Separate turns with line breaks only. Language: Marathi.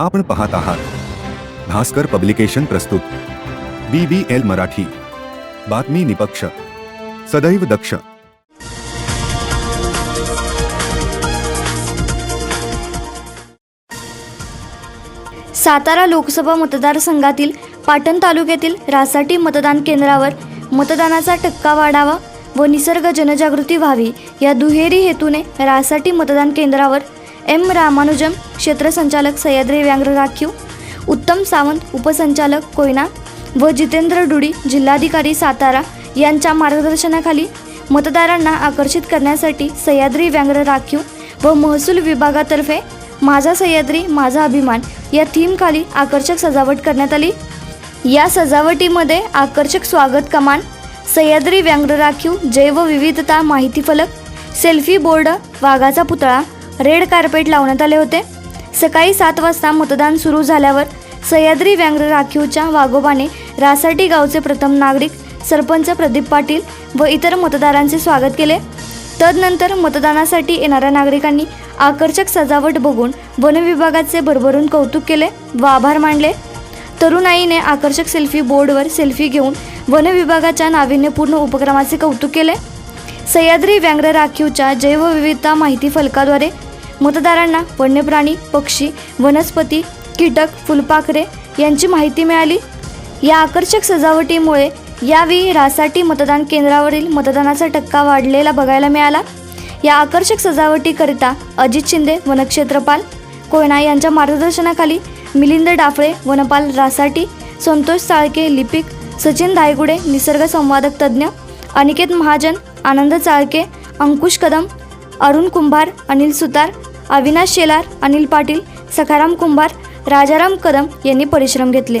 आपण पाहत आहात. भास्कर पब्लिकेशन प्रस्तुत. B B L Marathi. बातमी निपक्ष. सदैव दक्ष.
सातारा लोकसभा मतदारसंघातील पाटण तालुक्यातील रासाटी मतदान केंद्रावर मतदानाचा टक्का वाढावा व निसर्ग जनजागृती व्हावी या दुहेरी हेतूने रासाटी मतदान केंद्रावर एम रामानुजम क्षेत्रसंचालक सह्याद्री व्याघ्र राखीव उत्तम सावंत उपसंचालक कोयना व जितेंद्र डुडी जिल्हाधिकारी सातारा यांच्या मार्गदर्शनाखाली मतदारांना आकर्षित करण्यासाठी सह्याद्री व्यांग्र राखीव व महसूल विभागातर्फे माझा सह्याद्री माझा अभिमान या थीमखाली आकर्षक सजावट करण्यात आली. या सजावटीमध्ये आकर्षक स्वागत कमान सह्याद्री व्यांग्र राखीव जैवविविधता माहिती फलक सेल्फी बोर्ड वाघाचा पुतळा रेड कार्पेट लावण्यात आले होते. सकाळी सात वाजता मतदान सुरू झाल्यावर सह्याद्री व्यंग्र राखीवच्या वाघोबाने रासाटी गावचे प्रथम नागरिक सरपंच प्रदीप पाटील व इतर मतदारांचे स्वागत केले. तदनंतर मतदानासाठी येणाऱ्या नागरिकांनी आकर्षक सजावट बघून वनविभागाचे भरभरून कौतुक केले व आभार मानले. तरुणाईने आकर्षक सेल्फी बोर्डवर सेल्फी घेऊन वनविभागाच्या नाविन्यपूर्ण उपक्रमाचे कौतुक केले. सह्याद्री व्याघ्र राखीवच्या जैवविविधता माहिती फलकाद्वारे मतदारांना वन्यप्राणी पक्षी वनस्पती कीटक फुलपाखरे यांची माहिती मिळाली. या आकर्षक सजावटीमुळे यावेळी रासाटी मतदान केंद्रावरील मतदानाचा टक्का वाढलेला बघायला मिळाला. या आकर्षक सजावटीकरिता अजित शिंदे वनक्षेत्रपाल कोयना यांच्या मार्गदर्शनाखाली मिलिंद डाफळे वनपाल रासाटी संतोष साळके लिपिक सचिन धायगुडे निसर्ग संवादक तज्ज्ञ अनिकेत महाजन आनंद चाळके अंकुश कदम अरुण कुंभार अनिल सुतार अविनाश शेलार अनिल पाटील सखाराम कुंभार राजाराम कदम यांनी परिश्रम घेतले.